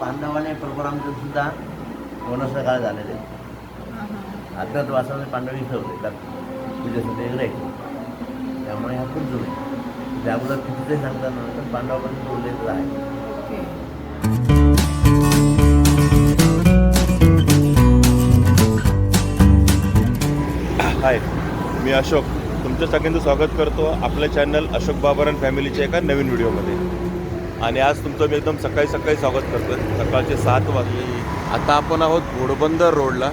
पांडवाने प्रोग्रामचं सुद्धा वनस्थ काळ झालेले. अज्ञातवासाने पांडव इथं होते का पूजेसाठी वेगळे त्यामुळे हा खूप जुने. त्या अगोदर कितीचे सांगतात ना तर पांडवापर्यंत उल्लेख आहे. हाय मी अशोक. तुमच्या सगळ्यांचं स्वागत करतो आपल्या चॅनल अशोक बाबरन फॅमिलीच्या एका नवीन व्हिडिओमध्ये आणि आज तुमचं मी एकदम सकाळी सकाळी स्वागत करतो सकाळचे सात वाजले. आता आपण आहोत घोडबंदर रोडला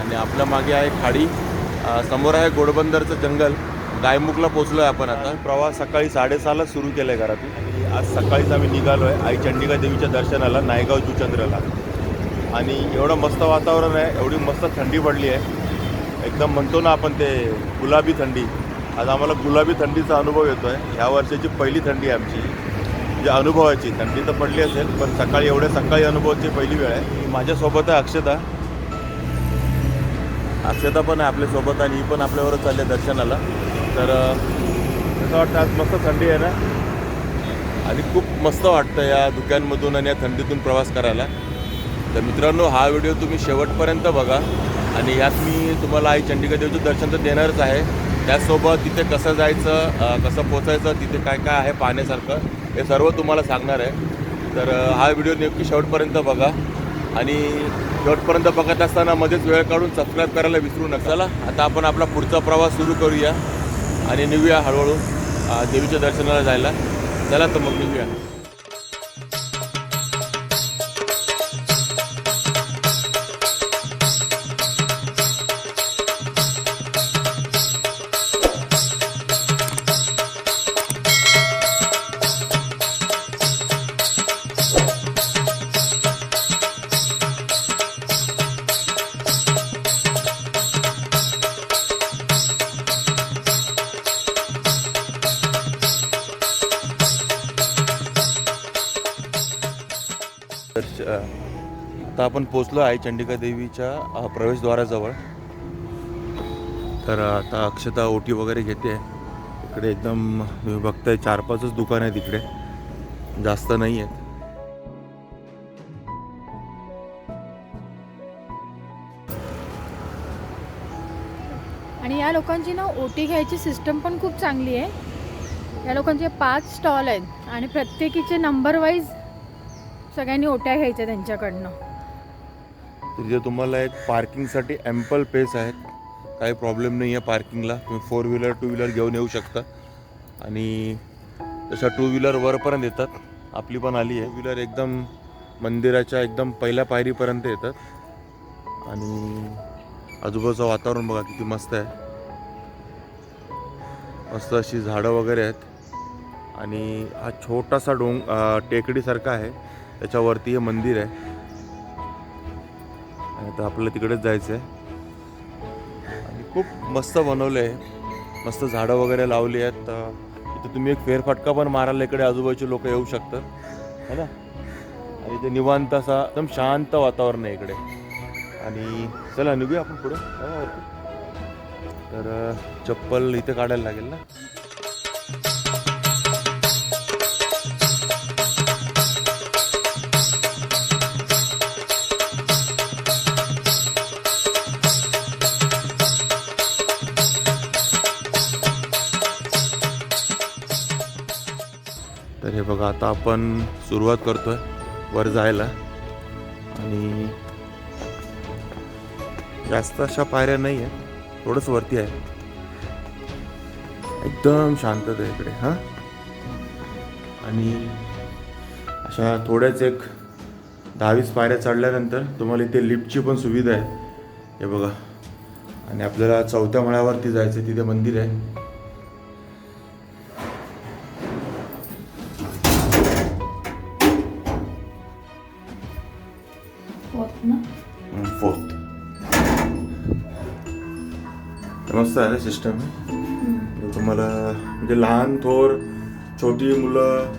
आणि आपल्या मागे आहे खाडी. समोर आहे घोडबंदरचं जंगल. गायमुखला पोचलो आहे आपण आता. प्रवास सकाळी साडेसहाला सुरू केला आहे घरातून. आणि आज सकाळीच आम्ही निघालो आहे आई चंडिका देवीच्या दर्शनाला नायगाव जुचंद्रला. आणि एवढं मस्त वातावरण आहे. एवढी मस्त थंडी पडली आहे. एकदम म्हणतो ना आपण ते गुलाबी थंडी. आज आम्हाला गुलाबी थंडीचा अनुभव येतो आहे ह्या वर्षाची पहिली थंडी आहे आमची. म्हणजे अनुभवाची थंडी तर पडली असेल पण सकाळी एवढ्या सकाळी अनुभवाची पहिली वेळ आहे. माझ्यासोबत आहे अक्षता. अक्षता पण आहे आपल्यासोबत आणि ही पण आपल्यावरच चालली आहे दर्शनाला. तर कसं वाटतं आज मस्त थंडी आहे ना? आणि खूप मस्त वाटतं या धुक्यांमधून आणि या थंडीतून प्रवास करायला. तर मित्रांनो हा व्हिडिओ तुम्ही शेवटपर्यंत बघा. आणि यात मी तुम्हाला आई चंडिका देवीचं दर्शन तर देणारच आहे. त्याचसोबत तिथे कसं जायचं कसं पोचायचं तिथे काय काय आहे पाहण्यासारखं हे सर्व तुम्हाला सांगणार आहे. तर हा व्हिडिओ नक्की शेवटपर्यंत बघा आणि शेवटपर्यंत बघत असताना मध्येच वेळ काढून सबस्क्राईब करायला विसरू नका. चला आता आपण आपला पुढचा प्रवास सुरू करूया आणि निघूया हळूहळू देवीच्या दर्शनाला जायला. चला तर मग निघूया. तर आता आपण पोचलो आहे चंडिका देवीच्या प्रवेशद्वाराजवळ. तर आता अक्षता ओटी वगैरे घेते. इकडे एकदम तुम्ही बघताय चार पाचच दुकान आहेत इकडे. जास्त नाही आहेत. आणि या लोकांची ना ओटी घ्यायची सिस्टम पण खूप चांगली आहे. या लोकांचे पाच स्टॉल आहेत आणि प्रत्येकीचे नंबर वाईज सगळ्यांनी ओट्या घ्यायच्या त्यांच्याकडनं. तिथे तुम्हाला एक पार्किंगसाठी ॲम्पल पेस आहेत. काही प्रॉब्लेम नाही आहे पार्किंगला तुम्ही फोर व्हीलर टू व्हीलर घेऊन येऊ शकता. आणि तशा टू व्हीलर वरपर्यंत येतात. आपली पण आली आहे. व्हीलर एकदम मंदिराच्या एकदम पहिल्या पायरीपर्यंत येतात. आणि आजूबाजूचं वातावरण बघा किती मस्त आहे. मस्त अशी झाडं वगैरे आहेत. आणि हा छोटासा डोंग टेकडीसारखा आहे. त्याच्यावरती हे मंदिर आहे. आणि आता आपल्याला तिकडेच जायचं आहे आणि खूप मस्त बनवलं आहे. मस्त झाडं वगैरे लावली आहेत. इथे तुम्ही एक फेरफटका पण मारायला इकडे आजूबाजूचे लोक येऊ शकतात. है ना? आणि ते निवांत असा एकदम शांत वातावरण आहे इकडे. आणि चला निघूया आपण पुढे. तर चप्पल इथे काढायला लागेल ना? बघा आता आपण सुरुवात करतोय वर जायला. आणि जास्त अशा पायऱ्या नाही आहेत थोडंच वरती आहे. एकदम शांतता आहे इकडे हां? आणि अशा थोड्याच एक दहावीस पायऱ्या चढल्यानंतर तुम्हाला इथे लिफ्टची पण सुविधा आहे. हे बघा. आणि आपल्याला चौथ्या मळ्यावरती जायचं आहे, तिथे मंदिर आहे. फोर्थ मस्त आहे सिस्टम तुम्हाला म्हणजे लहान थोर छोटी मुलं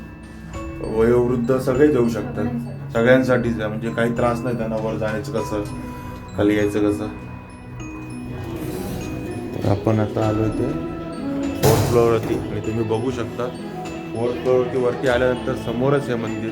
वयोवृद्ध सगळे जाऊ शकतात. सगळ्यांसाठीच आहे म्हणजे काही त्रास नाही त्यांना वर जाण्याचं कसं खाली यायचं कसं. तर आपण आता आलो इथे फोर्थ फ्लोअरवरती आणि तुम्ही बघू शकता फोर्थ फ्लोअरवरती वरती आल्यानंतर समोरच आहे मंदिर.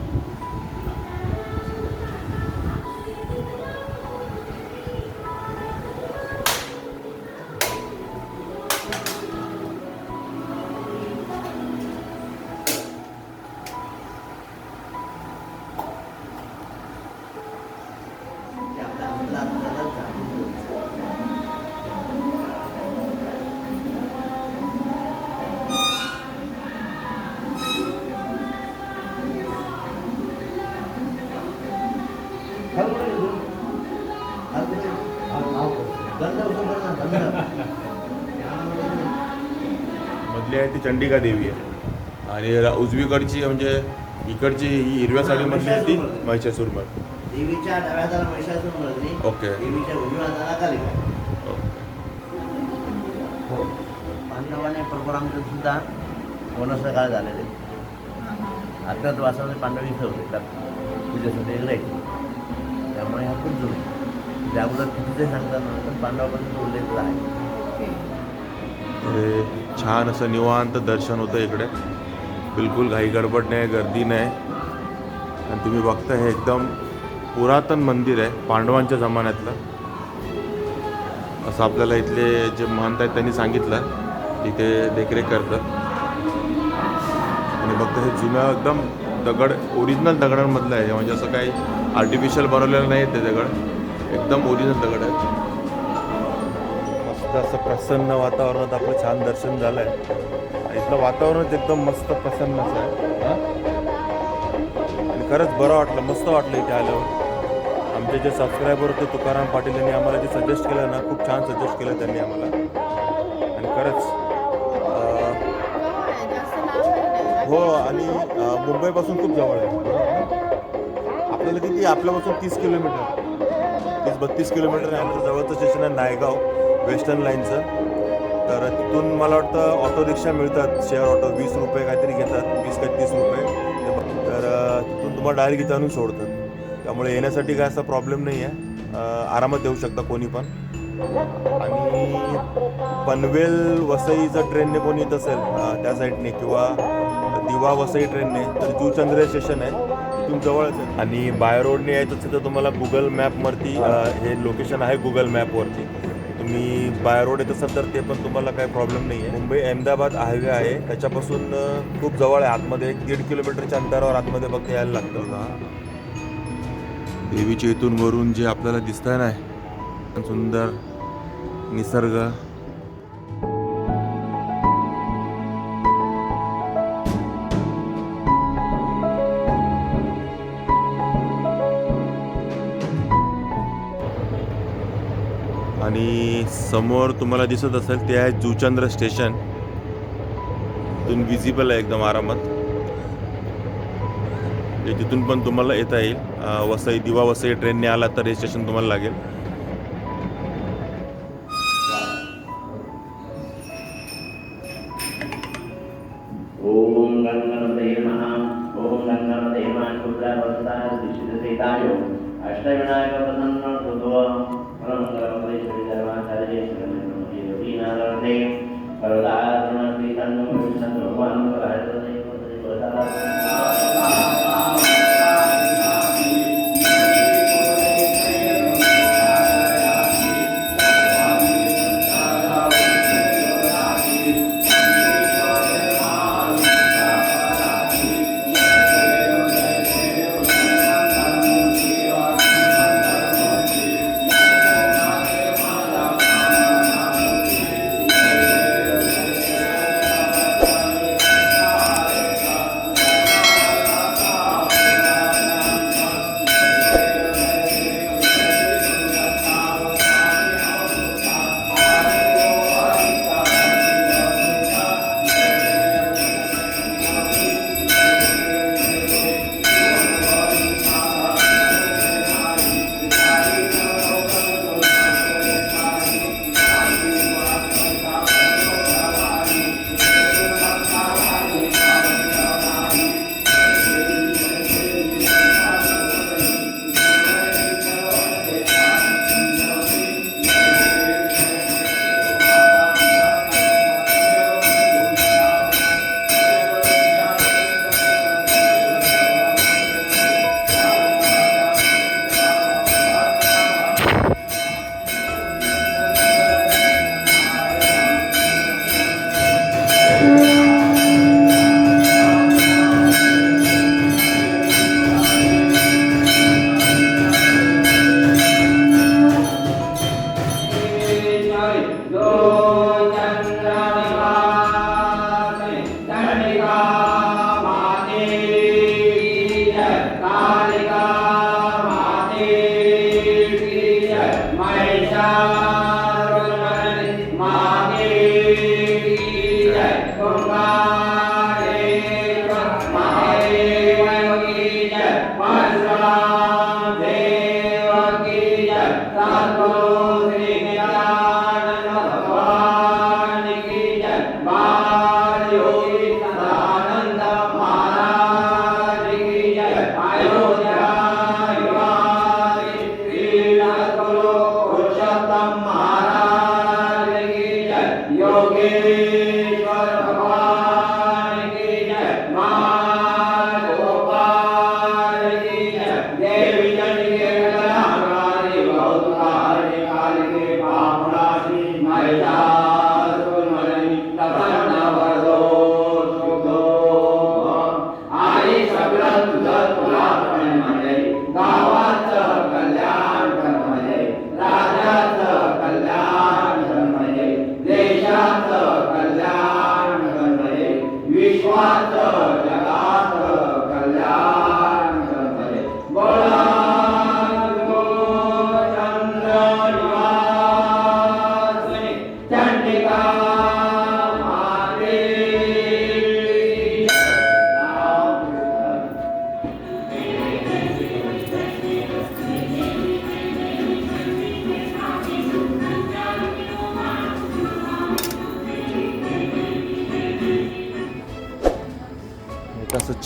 आहे ती चंडिका देवी आहे. आणि उजवीकडची म्हणजे इकडची ही हिरव्या साडीमधली आहे ती महिषासूर मध. देवीच्या डाव्या हाताला महिषासूर मर्दिनी ओके. देवीच्या उजव्या हाताला कालिका. हो. पांडवाने परशुरामचं सुद्धा वनसकाळ झालेले. अज्ञात वासामध्ये पांडव इथं होते त्यात पूजेसाठी वेगळे. त्यामुळे हा खूप जुने. त्या अगोदर कितीचे सांगतात ना पण पांडवापर्यंत उल्लेख आहे. छान असं निवांत दर्शन होतं इकडे. बिलकुल घाई गडबड नाही गर्दी नाही. आणि तुम्ही बघता हे एकदम पुरातन मंदिर आहे पांडवांच्या जमान्यातलं. असं आपल्याला इथले जे महंत आहेत त्यांनी सांगितलं तिथे देखरेख करतं आणि बघता हे जुनं एकदम दगड ओरिजिनल दगडांमधलं आहे. म्हणजे असं काही आर्टिफिशियल बनवलेलं नाही ते दगड. एकदम ओरिजिनल दगड आहे. मस्त असं प्रसन्न वातावरणात आपलं छान दर्शन झालं आहे इथलं वातावरणच एकदम मस्त प्रसन्न असं आहे आणि खरंच बरं वाटलं मस्त वाटलं इथे आल्यावर. आमचे जे सबस्क्रायबर होते तुकाराम पाटील यांनी आम्हाला जे सजेस्ट केलं ना खूप छान सजेस्ट केलं त्यांनी आम्हाला. आणि खरंच हो आणि मुंबईपासून खूप जवळ आहे. आपल्याला किती आपल्यापासून तीस किलोमीटर. तीस बत्तीस किलोमीटर आहे आमचं जवळचं स्टेशन आहे नायगाव. वेस्टर्न लाईनचं. तर तिथून मला वाटतं ऑटो रिक्षा मिळतात शेअर ऑटो वीस रुपये काहीतरी घेतात वीस का तीस रुपये. तर तिथून तुम्हाला डायरेक्ट इथं आणून सोडतात. त्यामुळे येण्यासाठी काय असा प्रॉब्लेम नाही आहे आरामात येऊ शकता कोणी पण. आणि पनवेल वसई जर ट्रेनने कोणी येत असेल त्या साईडने किंवा दिवा वसई ट्रेनने तर जुचंद्र स्टेशन आहे. तिथून जवळच आहे. आणि बाय रोडने यायचं असेल तर तुम्हाला गुगल मॅपवरती हे लोकेशन आहे गुगल मॅपवरती तुम्ही बाय रोड येत असाल तर ते पण तुम्हाला काही प्रॉब्लेम नाही आहे मुंबई अहमदाबाद हायवे आहे. त्याच्यापासून खूप जवळ आहे. आतमध्ये एक दीड किलोमीटरच्या अंतरावर आतमध्ये फक्त यायला लागतं. का देवीच्या इथून वरून जे आपल्याला दिसतंय ना सुंदर निसर्ग आणि समोर तुम्हाला दिसत असेल ते आहे जुचंद्र स्टेशन. तिथून विजिबल आहे एकदम आरामात. तिथून पण तुम्हाला येता येईल. वसई दिवा वसई ट्रेनने आला तर हे स्टेशन तुम्हाला लागेल. ओम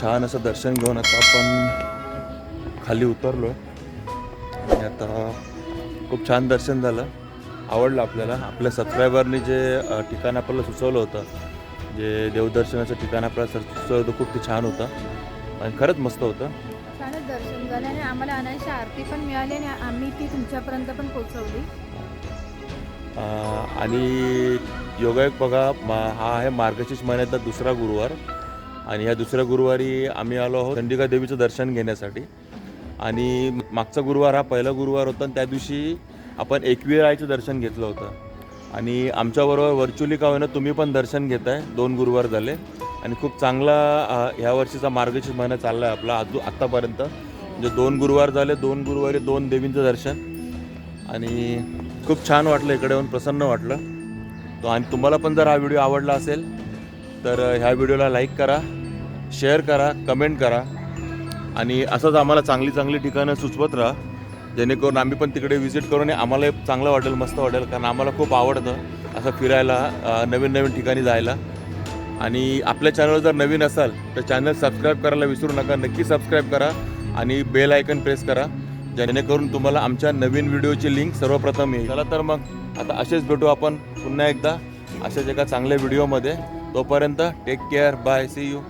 छान असं दर्शन घेऊन आता आपण खाली उतरलो आणि आता खूप छान दर्शन झालं. आवडलं आपल्याला. आपल्या सबस्क्रायबरनी जे ठिकाण आपल्याला सुचवलं होतं जे देवदर्शनाचं ठिकाण आपल्याला सर- सुचवलं होतं खूप ते छान होतं. आणि खरंच मस्त होतं. छानच दर्शन झालं आणि आम्हाला अनायशी आरती पण मिळाली आणि आम्ही ती तुमच्यापर्यंत पण पोहोचवली. अ, आणि योगायोग बघा मा हा आहे मार्गशीर्ष महिन्यातला दुसरा गुरुवार. आणि ह्या दुसऱ्या गुरुवारी आम्ही आलो आहोत चंडिका देवीचं दर्शन घेण्यासाठी. आणि मागचा गुरुवार हा पहिला गुरुवार होता आणि त्या दिवशी आपण एकवीर आईचं दर्शन घेतलं होतं. आणि आमच्याबरोबर व्हर्च्युअली का होईना तुम्ही पण दर्शन घेत आहे दोन गुरुवार झाले. आणि खूप चांगला ह्या वर्षीचा मार्गशीर्ष महिना चालला आहे आपला आजू आत्तापर्यंत. म्हणजे दोन गुरुवार झाले दोन गुरुवारी दोन देवींचं दर्शन. आणि खूप छान वाटलं इकडे येऊन प्रसन्न वाटलं. तो आणि तुम्हाला पण जर हा व्हिडिओ आवडला असेल तर ह्या व्हिडिओला लाईक करा शेअर करा कमेंट करा आणि असंच आम्हाला चांगली चांगली ठिकाणं सुचवत राहा. जेणेकरून आम्ही पण तिकडे व्हिजिट करून आम्हाला चांगलं वाटेल मस्त वाटेल कारण आम्हाला खूप आवडतं असं फिरायला नवीन नवीन ठिकाणी जायला. आणि आपल्या चॅनल जर नवीन असाल तर चॅनल सबस्क्राईब करायला विसरू नका नक्की सबस्क्राईब करा आणि बेल आयकन प्रेस करा. जेणेकरून तुम्हाला आमच्या नवीन व्हिडिओची लिंक सर्वप्रथम येईल. चला तर मग आता असेच भेटू आपण पुन्हा एकदा अशाच एका चांगल्या व्हिडिओमध्ये तोपर्यंत take care bye see you